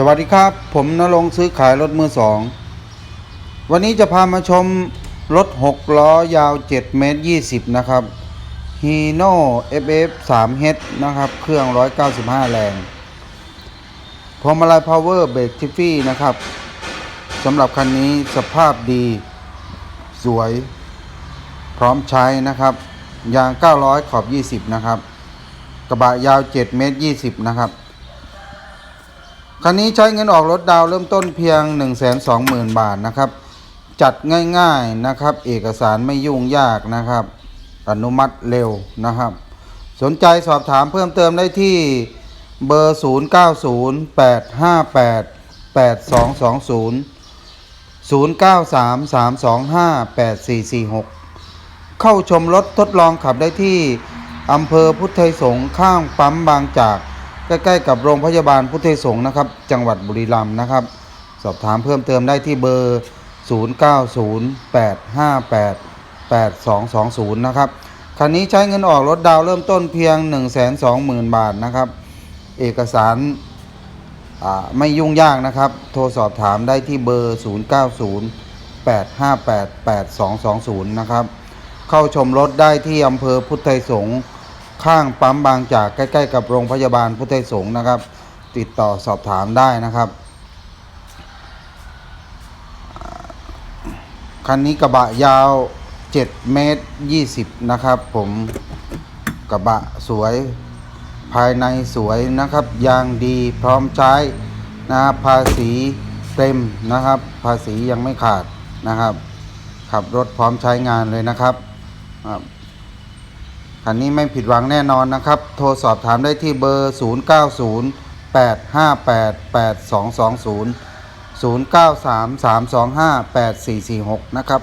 สวัสดีครับ ผมนรงซื้อขายรถมือสอง วันนี้จะพามาชมรถ 6 ล้อยาว 7 เมตร 20 นะครับ Hino FF 3 H นะครับ เครื่อง 195 แรงพวงมาลัย Power Brake Tiffy นะครับสำหรับคันนี้สภาพดี สวย พร้อมใช้นะครับ ยาง 900 ขอบ 20 นะครับ กระบะยาว 7 เมตร 20 นะครับ คันนี้ใช้เงินออกรถดาวเริ่มต้นเพียง 120,000 บาทนะครับ จัดง่ายๆนะครับ เอกสารไม่ยุ่งยากนะครับ อนุมัติเร็วนะครับ สนใจสอบถามเพิ่มเติมได้ที่เบอร์ 0908588220 0933258446 เข้าชมรถทดลองขับได้ที่อำเภอพุทธไทยสงข้างปั๊มบางจาก ใกล้ๆกับโรงพยาบาลพุทธสงฆ์นะครับ จังหวัดบุรีรัมย์นะครับ สอบถามเพิ่มเติมได้ที่เบอร์ 0908588220 นะครับคันนี้ใช้เงินออกรถดาวเริ่มต้นเพียง 120,000 บาทนะครับ เอกสารไม่ยุ่งยากนะครับ โทรสอบถามได้ที่เบอร์ 0908588220 นะครับ เข้าชมรถได้ที่อำเภอพุทธไทยสงฆ์ ข้างปั๊มบางจากใกล้ ๆ กับโรงพยาบาลพุทธไทยสงฆ์นะครับ ติดต่อสอบถามได้นะครับคันนี้กระบะยาว 7 เมตร 20 นะครับผมกระบะสวยภายในสวยนะครับ ยางดีพร้อมใช้นะครับภาษีเต็มนะครับ ภาษียังไม่ขาดนะครับ ขับรถพร้อมใช้งานเลยนะครับ คันนี้ไม่ผิดหวังแน่นอนนะครับ โทรสอบถามได้ที่เบอร์ 0908588220 0933258446 นะครับ